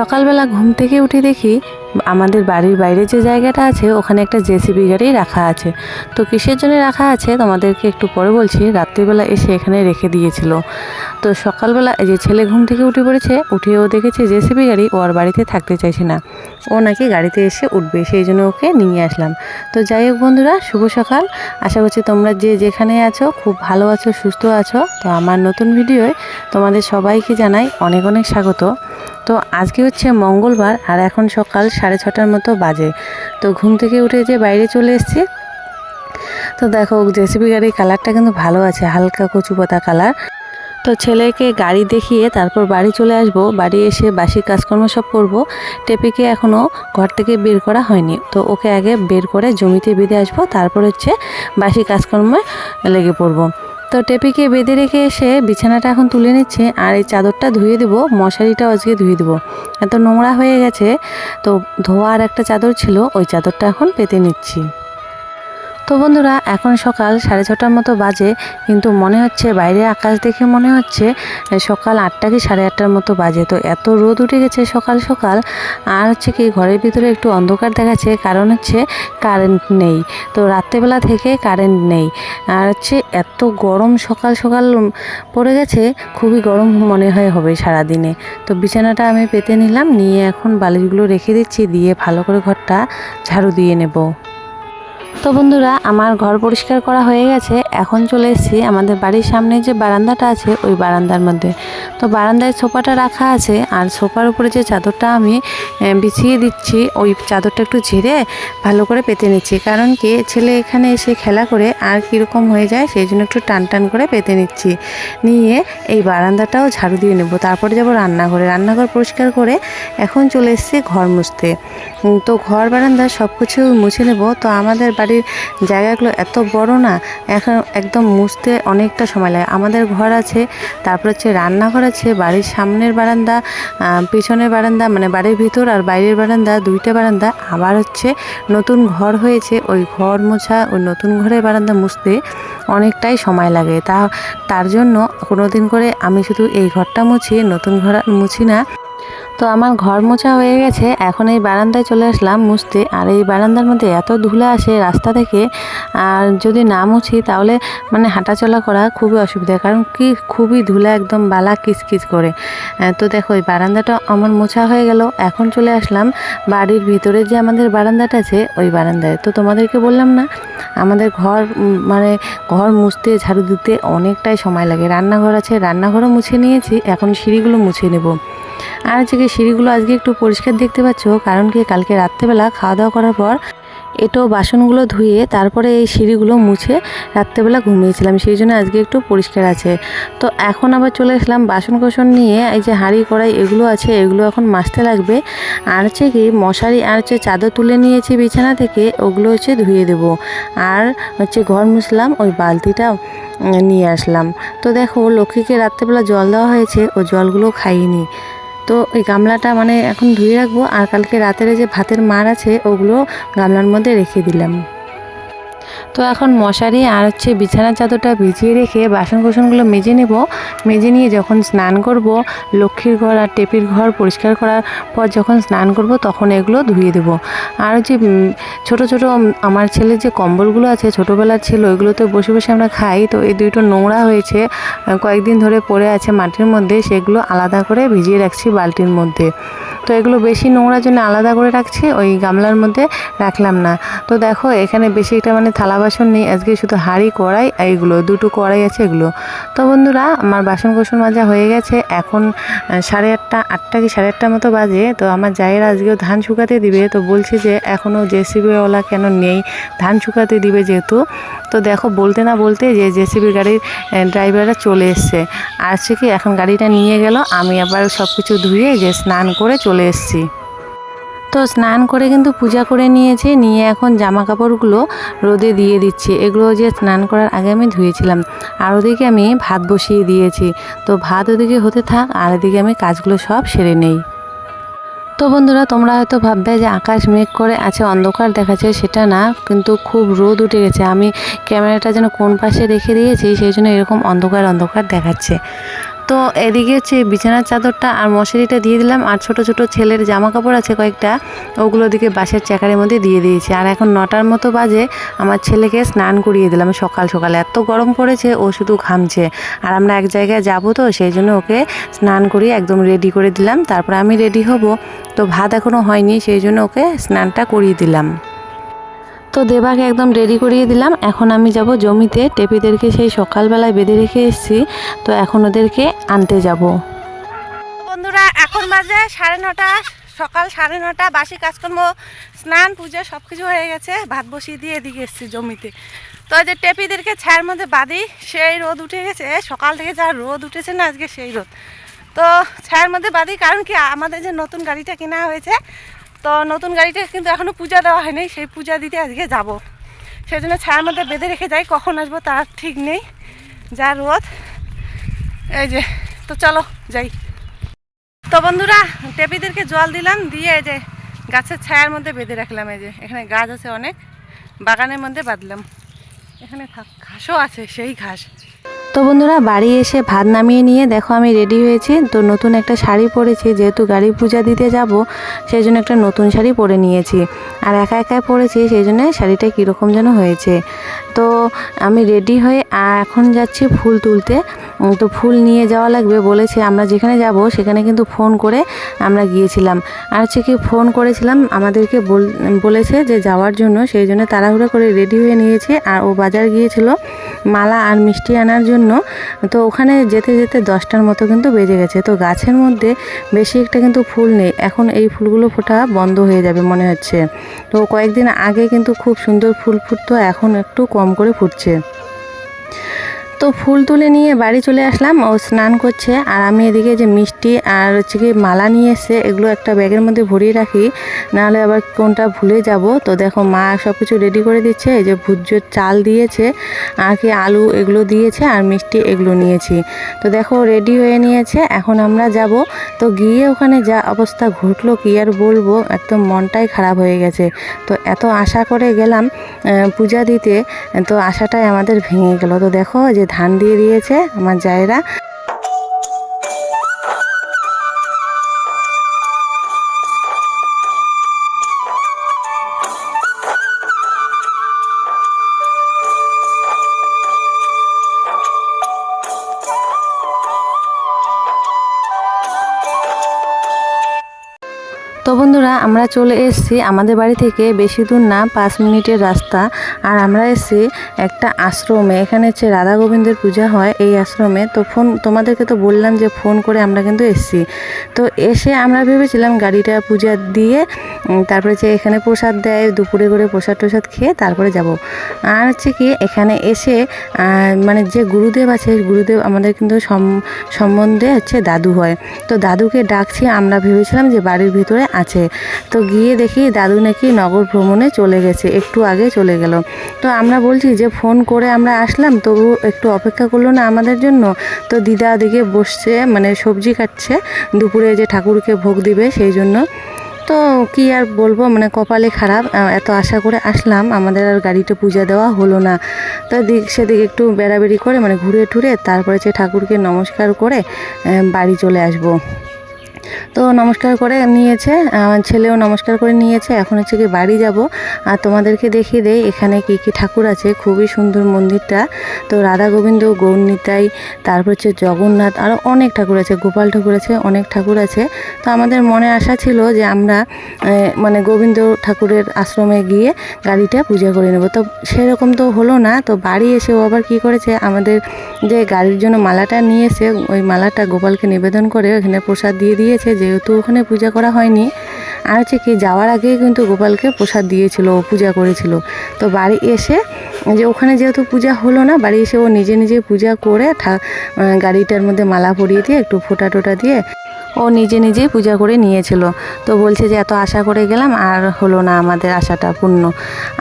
সকালবেলা ঘুম থেকে উঠে দেখি আমাদের বাড়ির বাইরে যে জায়গাটা আছে, ওখানে একটা জেসিবি গাড়ি রাখা আছে। তো কিসের জন্য রাখা আছে তোমাদেরকে একটু পরে বলছি, রাত্রিবেলা এসে এখানে রেখে দিয়েছিল। তো সকালবেলা যে ছেলে ঘুম থেকে উঠে পড়েছে উঠে ও দেখেছে জেসিবি গাড়ি, ও আর বাড়িতে থাকতে চাইছে না। ও নাকি গাড়িতে এসে উঠবে, সেই জন্য ওকে নিয়ে আসলাম। তো যাই হোক বন্ধুরা, শুভ সকাল। আশা করছি তোমরা যে যেখানে আছো, খুব ভালো আছো, সুস্থ আছো। তো আমার নতুন ভিডিওয় তোমাদের সবাইকে জানাই অনেক অনেক স্বাগত। তো আজকে হচ্ছে মঙ্গলবার আর এখন সকাল সাড়ে ছটার মতো বাজে। তো ঘুম থেকে উঠে যে বাইরে চলে এসেছি, তো দেখো জেসিবি গাড়ির কালারটা কিন্তু ভালো আছে, হালকা কচু পাতা কালার। তো ছেলেকে গাড়ি দেখিয়ে তারপর বাড়ি চলে আসব, বাড়ি এসে বাসি কাজকর্ম সব করব। টেপিকে এখনও ঘর থেকে বের করা হয়নি, তো ওকে আগে বের করে জমিতে বেঁধে আসব, তারপর হচ্ছে বাসি কাজকর্মে লেগে পড়ব। তো টেপিকে বেঁধে রেখে এসে বিছানাটা এখন তুলে নিচ্ছে, আর এই চাদরটা ধুয়ে দেবো, মশারিটাও আজকে ধুয়ে দেবো। এত নোংরা হয়ে গেছে, তো ধোয়ার একটা চাদর ছিল, ওই চাদরটা এখন পেতে নিচ্ছি। তো বন্ধুরা, এখন সকাল সাড়ে ছটার মতো বাজে, কিন্তু মনে হচ্ছে বাইরে আকাশ দেখে মনে হচ্ছে সকাল আটটা কি সাড়ে আটটার মতো বাজে। তো এত রোদ উঠে গেছে সকাল সকাল, আর হচ্ছে কি ঘরের ভিতরে একটু অন্ধকার দেখাচ্ছে, কারণ হচ্ছে কারেন্ট নেই। তো রাত্রেবেলা থেকে কারেন্ট নেই। আর হচ্ছে এত গরম সকাল সকাল পড়ে গেছে, খুবই গরম মনে হয় হবে সারাদিনে। তো বিছানাটা আমি পেতে নিলাম, নিয়ে এখন বালিশগুলো রেখে দিচ্ছি, দিয়ে ভালো করে ঘরটা ঝাড়ু দিয়ে নেব। তো বন্ধুরা আমার ঘর পরিষ্কার করা হয়ে গেছে। এখন চলে এসেছি আমাদের বাড়ির সামনে যে বারান্দাটা আছে, ওই বারান্দার মধ্যে। তো বারান্দায় সোফাটা রাখা আছে, আর সোফার উপরে যে চাদরটা আমি বিছিয়ে দিচ্ছি, ওই চাদরটা একটু ঝেড়ে ভালো করে পেতে নিচ্ছি। কারণ কি, ছেলে এখানে এসে খেলা করে আর কীরকম হয়ে যায়, সেই জন্য একটু টান টান করে পেতে নিচ্ছি। নিয়ে এই বারান্দাটাও ঝাড়ু দিয়ে নেব। তারপরে যাব রান্নাঘরে। রান্নাঘর পরিষ্কার করে এখন চলে এসেছি ঘর মুছতে। তো ঘর বারান্দা সব কিছু মুছে নেব। তো আমাদের বাড়ির জায়গাগুলো এত বড় না, এখন একদম মুছতে অনেকটা সময় লাগে। আমাদের ঘর আছে, তারপর হচ্ছে রান্নাঘর আছে, বাড়ির সামনের বারান্দা পেছনের বারান্দা মানে বাড়ির ভিতর আর বাইরের বারান্দা, দুইটা বারান্দা। আবার হচ্ছে নতুন ঘর হয়েছে, ওই ঘর মোছা, ওই নতুন ঘরের বারান্দা মুছতে অনেকটাই সময় লাগে। তা, তার জন্য কোনো দিন করে আমি শুধু এই ঘরটা মুছি, নতুন ঘর মুছি না। তো আমার ঘর মোছা হয়ে গেছে। এখন এই বারান্দায় চলে আসলাম মুছতে। আর এই বারান্দার মধ্যে এত ধুলা আসে রাস্তা থেকে, আর যদি না মুছি তাহলে মানে হাঁটাচলা করা খুবই অসুবিধা। কারণ কি, খুবই ধুলা একদম বালা কিচকিচ করে। তো দেখো এই বারান্দাটা আমার মোছা হয়ে গেল। এখন চলে আসলাম বাড়ির ভিতরে যে আমাদের বারান্দাটা আছে, ওই বারান্দায়। তো তোমাদেরকে বললাম না, আমাদের ঘর মানে ঘর মুছতে, ঝাড়ু দিতে অনেকটাই সময় লাগে। রান্নাঘর আছে, রান্নাঘরও মুছে নিয়েছি। এখন সিঁড়িগুলো মুছে নেব। আর হচ্ছে কি সিঁড়িগুলো আজকে একটু পরিষ্কার দেখতে পাচ্ছ, কারণ কি কালকে রাত্রেবেলা খাওয়া দাওয়া করার পর এটো বাসনগুলো ধুয়ে তারপরে এই সিঁড়িগুলো মুছে রাত্রেবেলা ঘুমিয়েছিলাম, সেই জন্য আজকে একটু পরিষ্কার আছে। তো এখন আবার চলে এসলাম বাসন কোসন নিয়ে, এই যে হাঁড়ি কড়াই এগুলো আছে, এগুলো এখন মাজতে লাগবে। আর হচ্ছে কি মশারি আর হচ্ছে চাদর তুলে নিয়েছি বিছানা থেকে, ওগুলো হচ্ছে ধুয়ে দেবো। আর হচ্ছে ঘর মুছলাম, ওই বালতিটা নিয়ে আসলাম। তো দেখো লক্ষ্মীকে রাত্রেবেলা জল দেওয়া হয়েছে, ও জলগুলো খাইনি। তো এই গামলাটা মানে এখন ধুয়ে রাখব। আর কালকে রাতের যে ভাতের মার আছে, ওগুলো গামলার মধ্যে রেখে দিলাম। তো এখন মশারি আর হচ্ছে বিছানার চাদরটা ভিজিয়ে রেখে বাসন কোসনগুলো মেজে নেব। মেজে নিয়ে যখন স্নান করব, লক্ষ্মীর ঘর আর টেপির ঘর পরিষ্কার করার পর যখন স্নান করব তখন এগুলো ধুয়ে দেব। আর হচ্ছে ছোট ছোট আমার ছেলের যে কম্বলগুলো আছে, ছোটোবেলার ছিল, ওইগুলোতে বসে বসে আমরা খাই। তো এই দুটো নোংরা হয়েছে কয়েকদিন ধরে পড়ে আছে মাটির মধ্যে, সেগুলো আলাদা করে ভিজিয়ে রাখছি বালতির মধ্যে। তো এগুলো বেশি নোংরার জন্য আলাদা করে রাখছি, ওই গামলার মধ্যে রাখলাম না। তো দেখো, এখানে বেশি একটা মানে থালা বাসন নেই, আজকে শুধু হাঁড়ি, কড়াই এইগুলো দুটো কড়াই আছে এগুলো। তো বন্ধুরা, আমার বাসন কোসন মাজা হয়ে গেছে, এখন সাড়ে আটটা আটটা কি সাড়ে আটটার মতো বাজে, তো আমার জায়ের আজকেও ধান শুকাতে দিবে, তো বলছে যে এখনও জেসিবিওয়ালা কেন নেই, ধান শুকাতে দিবে যেহেতু। তো দেখো, বলতে না বলতে যে জেসিবি গাড়ির ড্রাইভাররা চলে এসছে। আর হচ্ছে কি এখন গাড়িটা নিয়ে গেল, আমি আবার সব কিছু ধুয়ে যে স্নান করে চলে এসেছি। তো স্নান করে কিন্তু পূজা করে নিয়েছে, নিয়ে এখন জামা কাপড়গুলো রোদে দিয়ে দিচ্ছি। এগুলো যে স্নান করার আগে আমি ধুয়েছিলাম। আর ওদিকে আমি ভাত বসিয়ে দিয়েছি। তো ভাত ওদিকে হতে থাক, আর ওদিকে আমি কাজগুলো সব সেরে নেই। তো বন্ধুরা, তোমরা হয়তো ভাববে যে আকাশ মেঘ করে আছে, অন্ধকার দেখাচ্ছে, সেটা না। কিন্তু খুব রোদ উঠে গেছে। আমি ক্যামেরাটা যেন কোন পাশে রেখে দিয়েছি, সেই জন্য এরকম অন্ধকার অন্ধকার দেখাচ্ছে। তো এদিকে হচ্ছে বিছানার চাদরটা আর মশারিটা দিয়ে দিলাম, আর ছোট ছোট ছেলের জামা কাপড় আছে কয়েকটা, ওগুলো দিকে বাসের চাকারের মধ্যে দিয়ে দিয়েছি। আর এখন নটার মতো বাজে, আমার ছেলেকে স্নান করিয়ে দিলাম সকাল সকালে। এত গরম পড়েছে, ও শুধু ঘামছে। আর আমরা এক জায়গায় যাব তো, সেই জন্য ওকে স্নান করিয়ে একদম রেডি করে দিলাম। তারপর আমি রেডি হব, তো ভাত এখনও হয়নি, সেই জন্য ওকে স্নানটা করিয়ে দিলাম। তো দেবাকে একদম রেডি করিয়ে দিলাম। এখন আমি যাব জমিতে। টেপিদেরকে সেই সকালবেলায় বেঁধে রেখে এসেছি। তো এখন ওদেরকে আনতে যাব। বন্ধুরা, এখন বাজে সাড়ে নটা। সকাল সাড়ে নটা। বাসি কাজকর্ম, স্নান, পুজো সব কিছু হয়ে গেছে। ভাত বসিয়ে দিয়ে এদিকে এসেছি জমিতে। তো যে টেপিদেরকে ছায়ের মধ্যে বাঁধি, সেই রোদ উঠে গেছে। সকাল থেকে যা রোদ উঠেছে না, আজকে সেই রোদ। তো ছায়ের মধ্যে বাঁধি, কারণ কি আমাদের যে নতুন গাড়িটা কেনা হয়েছে তো নতুন গাড়িটা কিন্তু এখনও পূজা দেওয়া হয়নি, সেই পূজা দিতে আজকে যাব। সেই জন্য ছায়ার মধ্যে বেঁধে রেখে যাই, কখন আসব তার ঠিক নেই যা রোদ। এই যে, তো চলো যাই। তো বন্ধুরা, টেপিদেরকে জল দিলাম, দিয়ে এই যে গাছের ছায়ার মধ্যে বেঁধে রাখলাম, এই যে, এখানে গাছ আছে অনেক, বাগানের মধ্যে বাঁধলাম। এখানে ঘাসও আছে, সেই ঘাস। তো বন্ধুরা, বাড়ি এসে ভাত নামিয়ে নিয়ে দেখো আমি রেডি হয়েছি। তো নতুন একটা শাড়ি পরেছি, যেহেতু গাড়ি পূজা দিতে যাব, সেই জন্য একটা নতুন শাড়ি পরে নিয়েছি। আর একা একাই পরেছি, সেই জন্য শাড়িটা কীরকম যেন হয়েছে। তো আমি রেডি হয়ে এখন যাচ্ছি ফুল তুলতে। তো ফুল নিয়ে যাওয়া লাগবে বলেছে, আমরা যেখানে যাব সেখানে কিন্তু ফোন করে আমরা গিয়েছিলাম। আর হচ্ছে কি ফোন করেছিলাম, আমাদেরকে বল- বলেছে যে যাওয়ার জন্য, সেই জন্য তাড়াহুড়ো করে রেডি হয়ে নিয়েছে। আর ও বাজার গিয়েছিল মালা আর মিষ্টি আনার জন্য। তো ওখানে যেতে যেতে দশটার মতো কিন্তু বেজে গেছে। তো গাছের মধ্যে বেশি একটা কিন্তু ফুল নেই। এখন এই ফুলগুলো ফোটা বন্ধ হয়ে যাবে মনে হচ্ছে। তো কয়েকদিন আগে কিন্তু খুব সুন্দর ফুল ফুটতো, এখন একটু কম করে ফুটছে। তো ফুল তুলে নিয়ে বাড়ি চলে আসলাম। ও স্নান করছে আর আমি এদিকে যে মিষ্টি আর হচ্ছে কি মালা নিয়ে এসে এগুলো একটা ব্যাগের মধ্যে ভরিয়ে রাখি। নাহলে আবার কোনটা ভুলে যাব। তো দেখো মা সব কিছু রেডি করে দিচ্ছে, এই যে ভুজ্জোর চাল দিয়েছে, আর কি আলু এগুলো দিয়েছে আর মিষ্টি এগুলো নিয়েছি। তো দেখো রেডি হয়ে নিয়েছে, এখন আমরা যাব। তো গিয়ে ওখানে যা অবস্থা ঘটলো কি আর বলব, একদম মনটাই খারাপ হয়ে গেছে। তো এত আশা করে গেলাম পূজা দিতে, তো আশাটাই আমাদের ভেঙে গেল। তো দেখো যে ধান দিয়ে দিয়েছে আমার জায়রা। বন্ধুরা, আমরা চলে এসেছি আমাদের বাড়ি থেকে বেশি দূর না, পাঁচ মিনিটের রাস্তা। আর আমরা এসেছি একটা আশ্রমে, এখানে হচ্ছে রাধা গোবিন্দের পূজা হয় এই আশ্রমে। তো ফোন, তোমাদেরকে তো বললাম যে ফোন করে আমরা কিন্তু এসেছি। তো এসে আমরা ভেবেছিলাম গাড়িটা পূজা দিয়ে তারপরে যে এখানে প্রসাদ দেয়, দুপুরে করে প্রসাদ টসাদ খেয়ে তারপরে যাব। আর হচ্ছে কি, এখানে এসে মানে যে গুরুদেব আছে গুরুদেব আমাদের কিন্তু সম- সম্বন্ধে হচ্ছে দাদু হয়। তো দাদুকে ডাকছি, আমরা ভেবেছিলাম যে বাড়ির ভিতরে আছে। তো গিয়ে দেখি দাদু নাকি নগর ভ্রমণে চলে গেছে, একটু আগে চলে গেল। তো আমরা বলছি যে ফোন করে আমরা আসলাম, তবু একটু অপেক্ষা করল না আমাদের জন্য। তো দিদা ওদিকে বসছে মানে সবজি কাটছে, দুপুরে যে ঠাকুরকে ভোগ দিবে সেই জন্য। তো কি আর বলব মানে কপালে খারাপ এত আশা করে আসলাম, আমাদের আর গাড়িতে পূজা দেওয়া হলো না। তো দিক, সেদিকে একটু বেড়াবেড়ি করে মানে ঘুরে টুরে, তারপরে যে ঠাকুরকে নমস্কার করে বাড়ি চলে আসব। তো নমস্কার করে নিয়েছে ছেলেও নমস্কার করে নিয়েছে। এখন হচ্ছে কি বাড়ি যাব। আর তোমাদেরকে দেখিয়ে দেই, এখানে কি কি ঠাকুর আছে। খুবই সুন্দর মন্দিরটা। তো রাধা গোবিন্দ, গৌরনিতাই, তারপর হচ্ছে জগন্নাথ আরও অনেক ঠাকুর আছে। গোপাল ঠাকুর আছে, অনেক ঠাকুর আছে। তো আমাদের মনে আশা ছিল যে আমরা মানে গোবিন্দ ঠাকুরের আশ্রমে গিয়ে গাড়িটা পূজা করে নেব। তো সেরকম তো হলো না। তো বাড়ি এসে ও আবার কী করেছে, আমাদের যে গাড়ির জন্য মালাটা নিয়েছে ওই মালাটা গোপালকে নিবেদন করে ওখানে প্রসাদ দিয়ে দিয়েছে। যেহেতু ওখানে পূজা করা হয়নি। আর হচ্ছে কি, যাওয়ার আগেই কিন্তু গোপালকে প্রসাদ দিয়েছিল, ও পূজা করেছিল। তো বাড়ি এসে, যে ওখানে যেহেতু পূজা হলো না, বাড়ি এসে ও নিজে নিজে পূজা করে গাড়িটার মধ্যে মালা পরিয়ে দিয়ে একটু ফোটা টোটা দিয়ে ও নিজে নিজেই পূজা করে নিয়েছিল। তো বলছে যে, এত আশা করে গেলাম, আর হলো না আমাদের আশাটা পূর্ণ।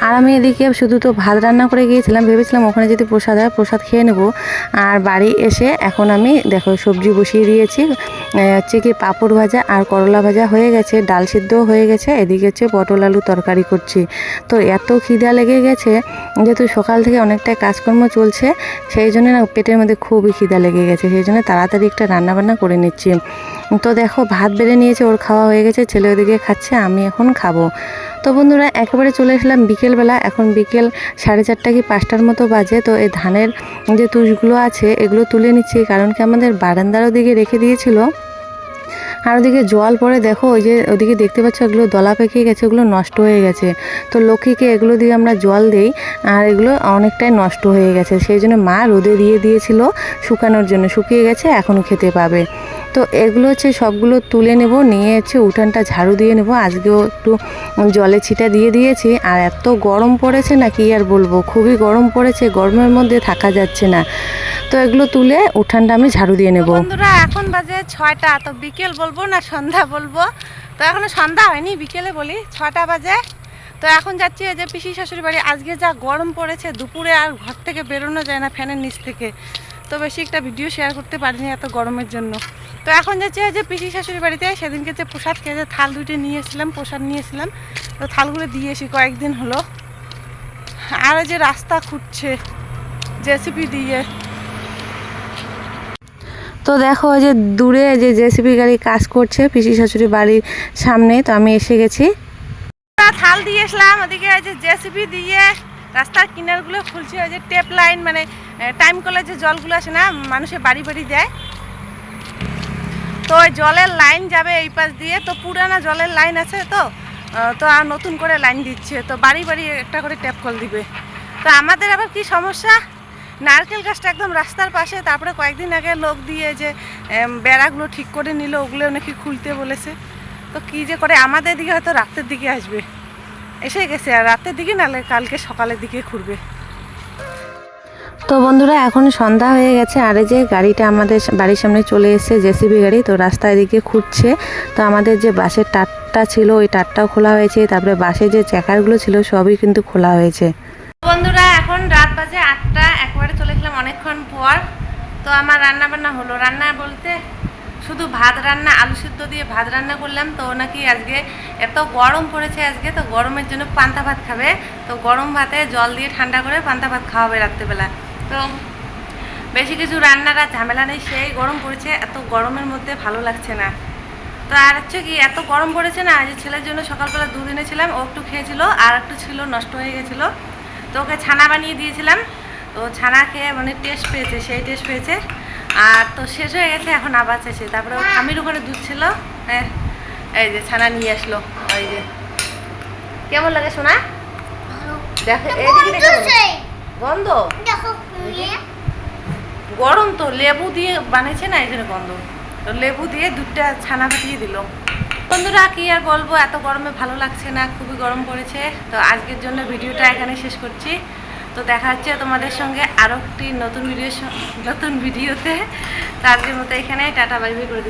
আর আমি এদিকে শুধু তো ভাত রান্না করে গিয়েছিলাম, ভেবেছিলাম ওখানে যদি প্রসাদ হয়, প্রসাদ খেয়ে নেব। আর বাড়ি এসে এখন আমি, দেখো, সবজি বসিয়ে দিয়েছি। হচ্ছে কি পাঁপড় ভাজা আর করলা ভাজা হয়ে গেছে, ডাল সিদ্ধও হয়ে গেছে। এদিকে হচ্ছে পটল আলু তরকারি করছি। তো এত খিদা লেগে গেছে যেহেতু সকাল থেকে অনেকটাই কাজকর্ম চলছে, সেই জন্য না পেটের মধ্যে খুবই খিদা লেগে গেছে। সেই জন্য তাড়াতাড়ি একটা রান্না বান্না করে নিচ্ছি। তো দেখো, ভাত বেড়ে নিয়েছে, ওর খাওয়া হয়ে গেছে, ছেলে ওদিকে খাচ্ছে, আমি এখন খাব। তো বন্ধুরা, একেবারে চলে এসলাম বিকেলবেলা, এখন বিকেল সাড়ে চারটা কি পাঁচটার মতো বাজে, তো এই ধানের যে তুষগুলো আছে, এগুলো তুলে নিচ্ছি, কারণ কি আমাদের বারান্দার ওদিকে রেখে দিয়েছিল। আর ওদিকে জল পরে দেখো, ওই যে ওদিকে দেখতে পাচ্ছ এগুলো দলা পেকে গেছে, ওগুলো নষ্ট হয়ে গেছে। তো লক্ষ্মীকে এগুলো দিয়ে আমরা জল দেই, আর এগুলো অনেকটাই নষ্ট হয়ে গেছে। সেই জন্য মা রোদে দিয়ে দিয়েছিল শুকানোর জন্য, শুকিয়ে গেছে, এখনও খেতে পাবে। তো এগুলো হচ্ছে সবগুলো তুলে নেব, নিয়ে হচ্ছে উঠানটা ঝাড়ু দিয়ে নেব। আজকেও একটু জলে ছিটা দিয়ে দিয়েছি, আর এত গরম পড়েছে না কি আর বলব? খুবই গরম পড়েছে, গরমের মধ্যে থাকা যাচ্ছে না। তো এগুলো তুলে উঠানটা আমি ঝাড়ু দিয়ে নেব। বন্ধুরা, এখন বাজে ছয়টা, তো বিকেল বলব না সন্ধ্যা বলব? তো এখনও সন্ধ্যা হয়নি, বিকেলে বলি, ছটা বাজে। তো এখন যাচ্ছি যে পিসি শাশুড়ি বাড়ি। আজকে যা গরম পড়েছে, দুপুরে আর ঘর থেকে বেরোনো যায় না ফ্যানের নিচ থেকে। তো বেশি একটা ভিডিও শেয়ার করতে পারিনি এত গরমের জন্য। তো এখন যাচ্ছি যে পিসি শাশুড়ি বাড়িতে। সেদিনকে যে প্রসাদ খেয়ে যে থাল দুইটা নিয়েছিলাম প্রসাদ নিয়েছিলাম তো থালগুলো দিয়ে দিয়েছি কয়েকদিন হলো। আর যে রাস্তা খুঁজছে, জেসিপি দিয়ে। তো দেখো যে দূরে যে জেসিবি গাড়ি কাজ করছে, পিসি শাশুড়ি বাড়ির সামনে, তো আমি এসে গেছি। থাল দিয়ে এসলাম, ওদিকে যে জেসিবি দিয়ে রাস্তার কিনারগুলো খুলছে, ওই যে টেপ লাইন মানে টাইম কলে যে জলগুলো আসে না মানুষের বাড়ি বাড়ি যায় তো ওই জলের লাইন যাবে এই পাশ দিয়ে, তো পুরানা জলের লাইন আছে তো তো আর নতুন করে লাইন দিচ্ছে, তো বাড়ি বাড়ি একটা করে ট্যাপ কল দিবে। তো আমাদের আবার কি সমস্যা? নারকেল গাছটা একদম রাস্তার পাশে তারপরে কয়েকদিন আগে লোক দিয়ে যে বেড়াগুলো ঠিক করে নিল ওগুলো নাকি খুলতে বলেছে। তো কী যে করে আমাদের দিকে হয়তো রাতের দিকে আসবে। এসে গেছে আর রাতের দিকে নালে কালকে সকালের দিকে ঘুরবে। তো বন্ধুরা এখন সন্ধ্যা হয়ে গেছে আর যে গাড়িটা আমাদের বাড়ির সামনে চলে এসেছে জেসিবি গাড়ি তো রাস্তায় দিকে খুঁজছে। তো আমাদের যে বাসের টাটটা ছিল ওই টাটটাও খোলা হয়েছে তারপরে বাসে যে চেকারগুলো ছিল সবই কিন্তু খোলা হয়েছে। বন্ধুরা এখন রাত বাজে আটটা। গেলাম অনেকক্ষণ পর তো আমার রান্না বান্না হলো। রান্না বলতে শুধু ভাত রান্না, আলু সিদ্ধ দিয়ে ভাত রান্না করলাম। তো নাকি আজকে এত গরম পড়েছে আজকে, তো গরমের জন্য পান্তা ভাত খাবে। তো গরম ভাতে জল দিয়ে ঠান্ডা করে পান্তা ভাত খাওয়াবে রাত্রেবেলা। তো বেশি কিছু রান্নার আর ঝামেলা নেই, সেই গরম পড়েছে, এত গরমের মধ্যে ভালো লাগছে না। তো আর হচ্ছে কি, এত গরম পড়েছে না, যে ছেলের জন্য সকালবেলা দুধ এনেছিলাম, ও একটু খেয়েছিল, আর একটু ছিল, নষ্ট হয়ে গেছিল। তো ওকে ছানা বানিয়ে দিয়েছিলাম। তো ছানা খেয়ে মানে টেস্ট পেয়েছে সেই টেস্ট পেয়েছে। আর তো শেষ হয়ে গেছে এখন আবার চাইছে তারপরে স্বামীর ওখানে দুধ ছিল হ্যাঁ এই যে ছানা নিয়ে আসলো ওই যে। কেমন লাগে শোনা দেখো গন্ধ গরম তো লেবু দিয়ে বানিয়েছে না এই জন্য গন্ধ। তো লেবু দিয়ে দুধটা ছানা দিয়ে দিল। বন্ধুরা কি আর বলব এত গরমে ভালো লাগছে না খুবই গরম পড়েছে। তো আজকের জন্য ভিডিওটা এখানে শেষ করছি। তো দেখা হচ্ছে তোমাদের সঙ্গে আরও একটি নতুন ভিডিও নতুন ভিডিওতে তার মতো এখানে টাটা বাই বাই করে দিচ্ছি।